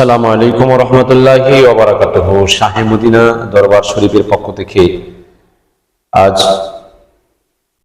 আসসালামু আলাইকুম রহমতুল্লাহি ওবরাকাতুহ শাহে মদিনা দরবার শরীফের পক্ষ থেকে আজ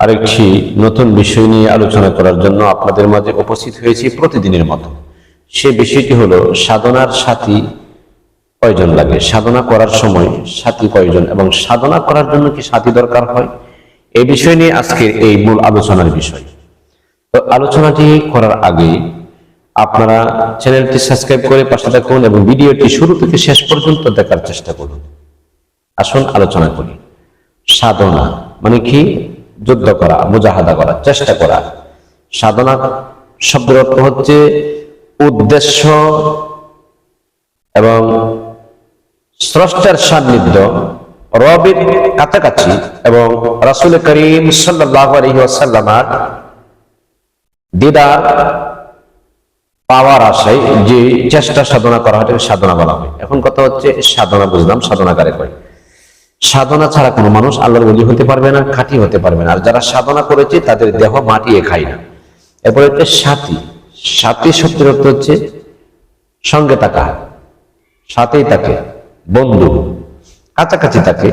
আরেকটি নতুন বিষয় নিয়ে আলোচনা করার জন্য আপনাদের মাঝে উপস্থিত হয়েছি প্রতিদিনের মতো। সে বিষয়টি হলো, সাধনার সাথী কয়জন লাগে? সাধনা করার সময় সাথী কয়জন এবং সাধনা করার জন্য কি সাথী দরকার হয়? এই বিষয় নিয়ে আজকের এই মূল আলোচনার বিষয়। তো আলোচনাটি করার আগে আপনারা চ্যানেলটি সাবস্ক্রাইব করে পাশে থাকুন এবং ভিডিওটি শুরু থেকে শেষ পর্যন্ত দেখার চেষ্টা করুন। আসুন আলোচনা করি। সাধনা মানে কি? যুদ্ধ করা, মুজাহাদা করা, চেষ্টা করা। সাধনা শব্দের অর্থ হচ্ছে উদ্দেশ্য এবং স্রষ্টার সান্নিধ্য, রবের কাছাকাছি এবং রাসুল করিম সাল্লাহ আলহিসাল্লামার দিদার পাওয়ার আশায় যে চেষ্টা সাধনা করা হয় সাধনা বলা হয়। এখন কথা হচ্ছে সাধনা বুঝলাম, সাধনা কারে কয়? সাধনা ছাড়া কোনো মানুষ আল্লাহর বলি হতে পারবে না, খাঁটি হতে পারবে না। আর যারা সাধনা করেছে, তাদের দেহ মাটিয়ে খায় না। এরপরে হচ্ছে সাথী। সাথী শব্দের অর্থ হচ্ছে সঙ্গে থাকা। সাথেই তাকে বন্ধু। কাছাকাছি তাকে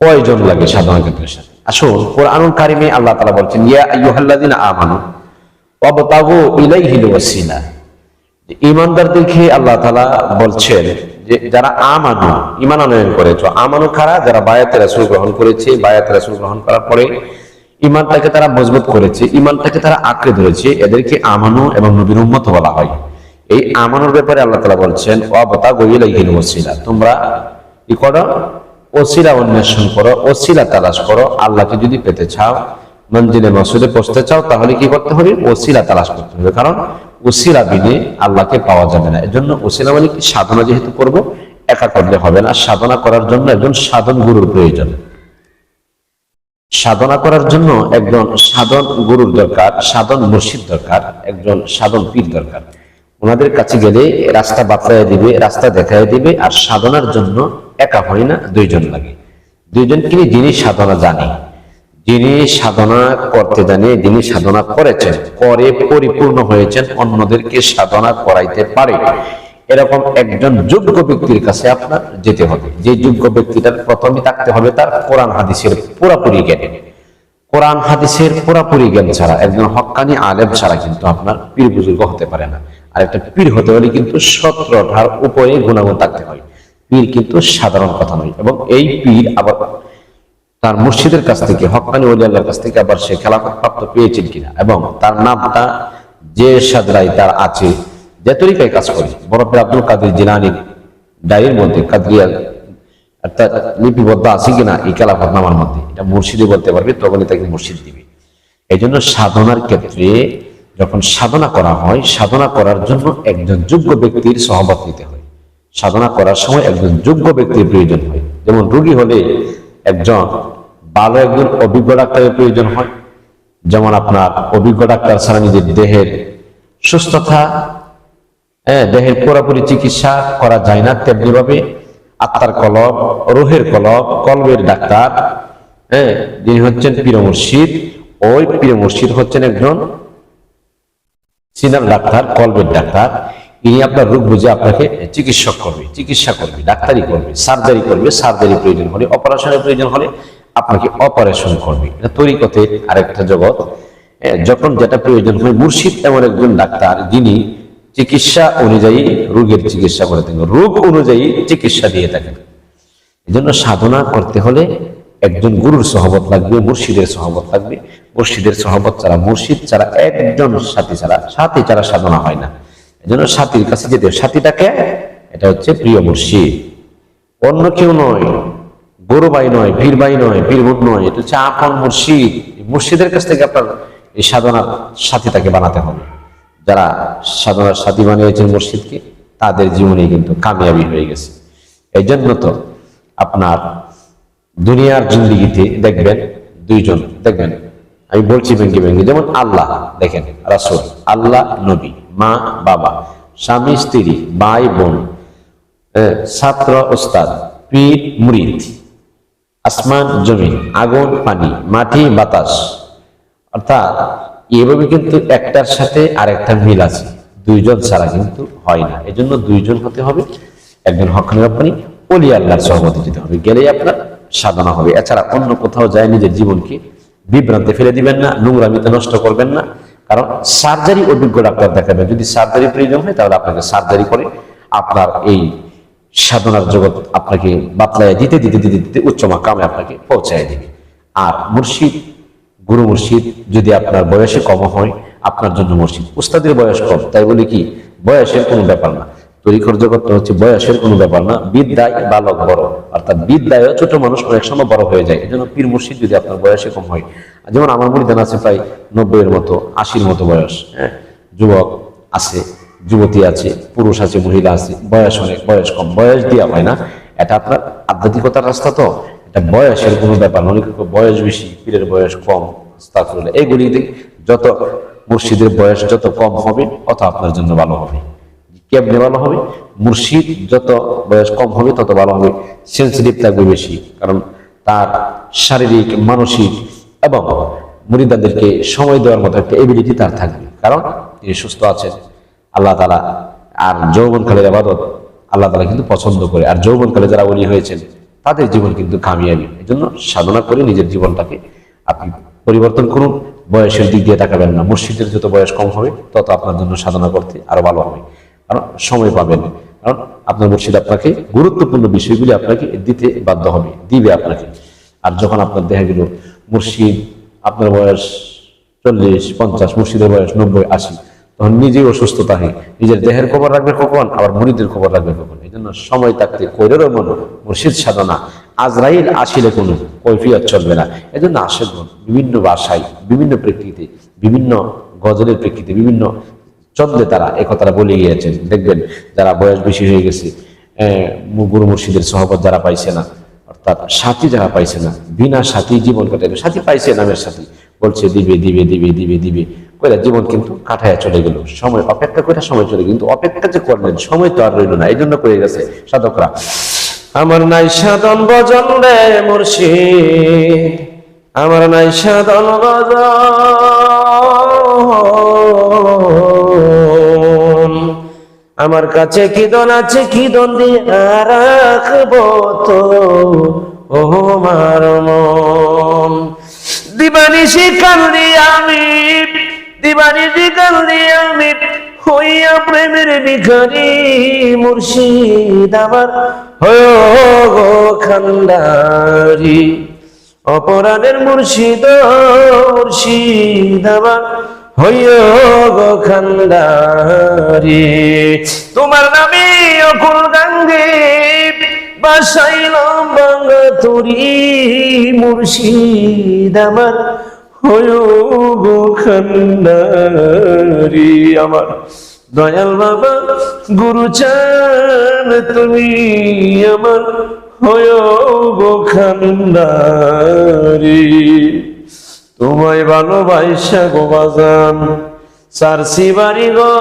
কয়জন লাগে সাধনা ক্ষেত্রের সাথে আসুন, কোরআনুল কারিমে আল্লাহ তালা বলছেন, ইয়া আইয়ুহাল্লাযিনা আমানু ওয়াসিলা ইমানদারদেরকে আল্লাহ তালা বলছেন যে যারা আমানু ইমান আনয়ন করেছ, আমানু খারা যারা বায়াতে রাসূল গ্রহণ করেছে, বায়াতে রাসূল গ্রহণ করার পরে ইমানটাকে তারা মজবুত করেছে ইমানটাকে তারা আঁকড়ে ধরেছে, এদেরকে আমানু এবং নবীর উম্মত বলা হয়। এই আমানুর ব্যাপারে আল্লাহ তাআলা বলছেন, ওয়াবতাগু ইলাইহিল ওয়াসিলা তোমরা কি করো? ওসিলা অন্বেষণ করো, ওসিলা তালাশ করো, আল্লাহকে যদি পেতে চাও মঞ্জিলে মসুদে পৌঁছতে চাও, তাহলে কি করতে হবে? ওসিলা তালাশ করতে হবে। কারণ ওসিলা বিনে আল্লাহকে পাওয়া যাবে না। এজন্য ওসিলা মানে কি? সাধনা যেহেতু করব, একা করলে হবে না। সাধনা করার জন্য একজন সাধন গুরুর প্রয়োজন। সাধনা করার জন্য একজন সাধন গুরুর দরকার, সাধন মুর্শিদ দরকার, একজন সাধন পীর দরকার। ওনাদের কাছে গেলে রাস্তা বাতলায় দিবে, রাস্তা দেখায় দিবে, আর সাধনার জন্য একা হয় না, দুইজন লাগে। দুইজন কিনে যিনি সাধনা জানে। যিনি সাধনা করতে জানে, যিনি সাধনা করেছেন করে পরিপূর্ণ হয়েছেন, অন্যদেরকে সাধনা করাইতে পারে। এরকম একজন যোগ্য ব্যক্তির কাছে আপনার যেতে হবে। যে যোগ্য ব্যক্তিটার প্রথমে থাকতে হবে তার কোরআন হাদিসের পুরাপুরি জ্ঞান। কোরআন হাদিসের পুরাপুরি জ্ঞান ছাড়া, একজন হক্কানি আলেম ছাড়া কিন্তু আপনার পীর বুজুর্গ হতে পারে না। আর একটা পীর হতে হলে কিন্তু সতেরোটার উপরে গুণাগুণ থাকতে হয়। পীর কিন্তু সাধারণ কথা নয় এবং এই পীর আবার তার মুর্শিদের কাছ থেকে হকানি আল্লাহর কাছ থেকে আবার সে খেলাফত প্রাপ্ত পেয়েছেন কিনা? এবং তার নামটা যে সাদরাই তার আছে। যে তরিকায় কাজ করে বরফের আব্দুল কাদের জিলানির ডায়ের মধ্যে কাদরিয়াল অর্থাৎ লিপিবদ্ধ আছে কিনা এই খেলাফত নামার মধ্যে, এটা মুর্শিদে বলতে পারবে, তখনই তাকে মুর্শিদ দিবে। এই জন্য সাধনার ক্ষেত্রে যখন সাধনা করা হয়, সাধনা করার জন্য একজন যোগ্য ব্যক্তির সহমত নিতে হয়। সাধনা করার সময় একজন যোগ্য ব্যক্তির প্রয়োজন হয়। যেমন রোগী হলে একজন ভালো একজন অভিজ্ঞ ডাক্তারের প্রয়োজন হয়। যেমন আপনার অভিজ্ঞ ডাক্তার ছাড়া নিজের দেহের সুস্থতা হ্যাঁ দেহের পুরোপুরি চিকিৎসা করা যায় না তেমনি ভাবে আত্মার কলব, রোহের কলব, কলবের ডাক্তার হ্যাঁ যিনি হচ্ছেন পীর মুর্শিদ, ওই পীর মুর্শিদ হচ্ছেন একজন সিনার ডাক্তার, কলবের ডাক্তার। ইনি আপনার রোগ বুঝে আপনাকে চিকিৎসক করবে, চিকিৎসা করবে, ডাক্তারি করবে, সার্জারি করবে সার্জারি প্রয়োজন হলে, অপারেশনের প্রয়োজন হলে আপনাকে অপারেশন করবে। এটা তরিকতে আরেকটা জগৎ। যখন যেটা প্রয়োজন হয়, মুর্শিদ এমন একজন ডাক্তার, যিনি চিকিৎসা অনুযায়ী রোগের চিকিৎসা করে থাকেন। রোগ অনুযায়ী চিকিৎসা দিয়ে থাকেন। এই জন্য সাধনা করতে হলে একজন গুরুর সহবত লাগবে, মুর্শিদের সহবত লাগবে। মুর্শিদের সহবত ছাড়া, মুর্শিদ ছাড়া একজন সাথী ছাড়া সাথী ছাড়া সাধনা হয় না। এই জন্য সাথীর কাছে যেতে সাথীটাকে, এটা হচ্ছে প্রিয় মুর্শিদ। অন্য কেউ নয়। গরু ভাই নয় পীর ভাই নয় পীর বোন নয়, এটা হচ্ছে আপন মুর্শিদ। মুর্শিদের কাছ থেকে আপনার এই সাধনার সাথীটাকে বানাতে হবে। যারা সাধনার সাথী বানিয়েছেন মুর্শিদকে, তাদের জীবনে কিন্তু কামিয়াবি হয়ে গেছে। এই জন্য তো আপনার দুনিয়ার জিন্দিগিতে দেখবেন দুইজন, দেখবেন, আমি বলছি ভেঙ্গে ভেঙ্গে, যেমন আল্লাহ, দেখেন, রাসূল, আল্লাহ, নবী, মা, বাবা, স্বামী, স্ত্রী, ভাই, বোন ছাত্র, ওস্তাদ, পীর, মুরিদ। আসমান, জমিন, আগুন, পানি, মাটি, বাতাস। অর্থাৎ এভাবে কিন্তু একটার সাথে আরেকটা মিল আছে। দুইজন ছাড়া কিন্তু হয় না। এজন্য দুইজন হতে হবে। একজন হকানি রব্বানি অলি আল্লাহর সহমতি দিতে হবে। গেলেই আপনার সাধনা হবে। এছাড়া অন্য কোথাও যায় নিজের জীবনকে বিভ্রান্তে ফেলে দিবেন না, নোংরামিতে নষ্ট করবেন না। কারণ সার্জারি অভিজ্ঞ ডাক্তার দেখাবেন। যদি সার্জারি প্রয়োজন হয়, তাহলে আপনাকে সার্জারি করে আপনার এই সাধনার জগৎ আপনাকে বাতলায় দিতে দিতে দিতে দিতে উচ্চ মাকামে আপনাকে পৌঁছায় দিবে। আর মুর্শিদ, গুরু মুর্শিদ যদি আপনার বয়সে কম হয়, আপনার জন্য মুর্শিদ। উস্তাদের বয়স কম, তাই বলে কি, বয়সের কোনো ব্যাপার না। তরিকর জগৎটা হচ্ছে বয়সের কোনো ব্যাপার না, বিদ্যায় বালক বড়। অর্থাৎ বিদ্যায় ছোট মানুষ অনেক সময় বড় হয়ে যায়। এই জন্য পীর মুর্শিদ যদি আপনার বয়সে কম হয় যেমন আমার মুড়িদান আছে প্রায় নব্বইয়ের মতো, আশির মতো বয়স হ্যাঁ যুবক আছে। যুবতী আছে, পুরুষ আছে, মহিলা আছে, বয়স অনেক, বয়স কম, বয়স দেওয়া হয় না। এটা আপনার আধ্যাত্মিকতার রাস্তা তো। এটা বয়সের কোনো ব্যাপার অনেক বয়স বেশি, পীরের বয়স কম, আস্তাগফিরুল্লাহ। এইগুলিতে যত মুর্শিদের বয়স যত কম হবে অত আপনার জন্য ভালো হবে। কেমনে ভালো হবে? মুর্শিদ যত বয়স কম হবে, তত ভালো হবে। সেন্সিটিভ থাকবে বেশি, কারণ তার শারীরিক, মানসিক এবং মুরিদাদেরকে সময় দেওয়ার মতো একটা এবিলিটি তার থাকবে। কারণ তিনি সুস্থ আছেন। আল্লাহ তালা আর যৌবনকালের আবাদত আল্লাহ তালা কিন্তু পছন্দ করে। আর যৌবনকালে যারা বলি হয়েছেন, তাদের জীবন কিন্তু কামিয়াবি। এই জন্য সাধনা করে নিজের জীবনটাকে আপনি পরিবর্তন করুন। বয়সের দিক দিয়ে তাকাবেন না। মুর্শিদের যত বয়স কম হবে, তত আপনার জন্য সাধনা করতে আরও ভালো হবে। কারণ সময় পাবেন। কারণ আপনার মুর্শিদ আপনাকে গুরুত্বপূর্ণ বিষয়গুলি আপনাকে দিতে বাধ্য হবে, দিবে আপনাকে। আর যখন আপনার দেখা গেল মুর্শিদ আপনার বয়স চল্লিশ, পঞ্চাশ মুর্শিদের বয়স নব্বই, আশি তখন নিজেই অসুস্থ থাকে নিজের দেহের খবর রাখবে কখন? আবার মুরিদের খবর রাখবে কখন? এই জন্য সময় থাকতে কৈরেরও মন, মুর্শিদ সাধনা, আজরাইল আসিলে কোনো কৈফিয়ত চলবে না। এই জন্য আসে বিভিন্ন ভাষায় বিভিন্ন প্রেক্ষিতে, বিভিন্ন গজলের প্রেক্ষিতে, বিভিন্ন চন্দ্রে তারা এ বলে গিয়েছেন। দেখবেন যারা বয়স বেশি হয়ে গেছে গুরু মুর্শিদের সহবত যারা পাইছে না, অর্থাৎ সাথী যারা পাইছে না, বিনা সাথী জীবন কাটাইবে। সাথী পাইছে নামের সাথী। বলছে, দিবে দিবে দিবে দিবে দিবে। কইরা জীবন কিন্তু কাটায় চলে গেল। সময় অপেক্ষা করে সময় চলে কিন্তু অপেক্ষা যে করলেন, সময় তো আর রইল না এই জন্য করে গেছে, সাধকরা, আমার নাই সাধন ভজন রে মুর্শিদ, আমার নাই সাধন ভজন। আমার কাছে কি দন আছে, কি দন দিয়ে রাখব তো? ও আমার মন, দিবানিশি কান্দি আমি দিবানিশি কান্দি আমি হইয়া প্রেমের ভিখারি মুর্শিদ আমার। গো খান্ডারি অপরাধের মুর্শিদ মুর্শিদ আমার। গো খান্ডারি তোমার নামে অকুল গাঙ্গে বাসাইলাম বাংলা তরি মুর্শিদ আমার দয়াল বাবা, গুরু চান তুমি আমার। গো খান্ডারি তোমায় ভালোবাসা গো বাজান, সারসি বাড়ি গো।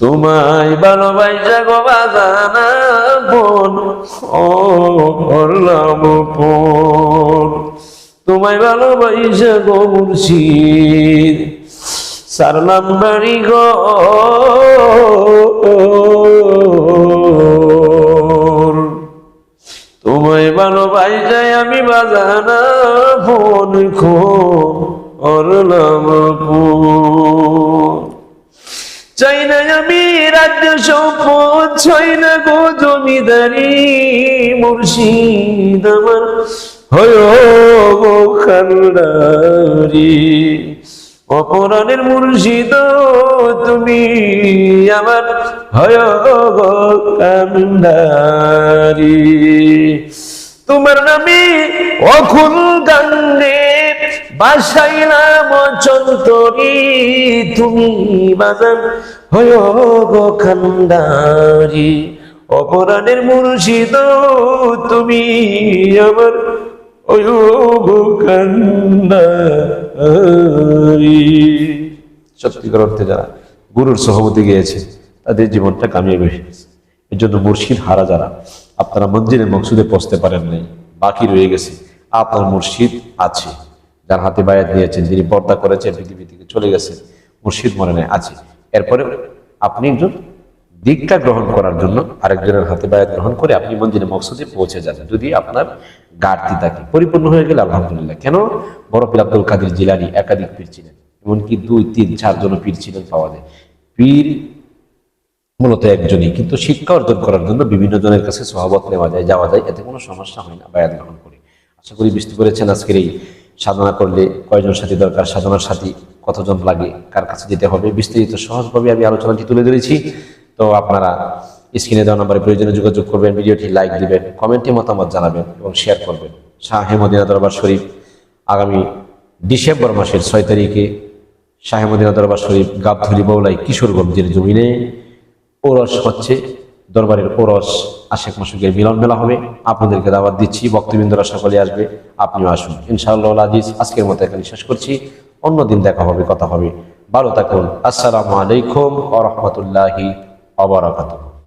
তোমায় ভালোবাসা গো বাজান। ও করলাম পন তোমায় ভালোবাসা গো মুর্শিদ, সারলাম বাড়ি গো। তোমায় ভালোবাসায় আমি বাজানা ফোন খো অরলাম চাই না আমি রাজ্য সম্পদ চাই না গো জমিদারি মুর্শিদ আমার। হয় গো খান্ডারি অপরাণের মুর্শিদ তুমি আমার। হয় গো কান্ডারি তোমার নামে অকুল গাঙ্গে বাসাইলাম চন্তরি তুমি বাজান হয় গো অপরাণের মুর্শিদ তুমি আমার সত্যিকার অর্থে যারা গুরুর সহমতি গিয়েছে, তাদের জীবনটা কামিয়ে গেছে এর জন্য মুর্শিদ হারা যারা, আপনারা মঞ্জিলের মকসুদে পৌঁছতে পারেন নাই, বাকি রয়ে গেছে, আপনার মুর্শিদ আছে। যার হাতে বায়াত নিয়েছেন যিনি পর্দা করেছেন, পৃথিবী থেকে চলে গেছেন, মুর্শিদ মনে নেয় আছে। এরপরে আপনি একজন দিকটা গ্রহণ করার জন্য আরেকজনের হাতে বায়াত গ্রহণ করে আপনি মঞ্জিলে মকসুদে পৌঁছে যান। যদি আপনার ঘাটতি থাকে, পরিপূর্ণ হয়ে গেলে আলহামদুলিল্লাহ। কেন? বড় পীর আব্দুল কাদের জিলানি একাধিক পীর ছিলেন, এমনকি দুই, তিন চারজন পীর ছিলেন পাওয়া যায়। পীর মূলত একজনই, কিন্তু শিক্ষা অর্জন করার জন্য বিভিন্ন জনের কাছে সহবত নেওয়া যায়, যাওয়া যায়, এতে কোনো সমস্যা হয় না, বায়াত গ্রহণ করে। আশা করি বুঝতে পেরেছেন আজকের এই সাধনা করলে কয়জন সাথী দরকার, সাধনার সাথী কতজন লাগে, কার কাছে যেতে হবে, বিস্তারিত সহজভাবে আমি আলোচনাটি তুলে ধরেছি। তো আপনারা স্ক্রিনে দেওয়া নাম্বারে প্রয়োজনে যোগাযোগ করবেন, ভিডিওটি লাইক দিবেন কমেন্টে মতামত জানাবেন এবং শেয়ার করবেন। শাহ হেমদিনা দরবার শরীফ আগামী ডিসেম্বর মাসের ছয় তারিখে শাহেমদিনা দরবার শরীফ গাবধরি বৌলাই কিশোরগঞ্জের জমিনে ওরস হচ্ছে। দরবারের ওরস আশেখ মাসুকের মিলন মেলা হবে। আপনাদেরকে দাওয়াত দিচ্ছি বক্তবৃন্দরা সকলে আসবে, আপনিও আসুন। ইনশাআল্লাহ আজিজ, আজকের মতো এখানে শেষ করছি। অন্যদিন দেখা হবে, কথা হবে। ভালো থাকুন। আসসালামু আলাইকুম আ রহমতুল্লাহি আবরাকাতুহ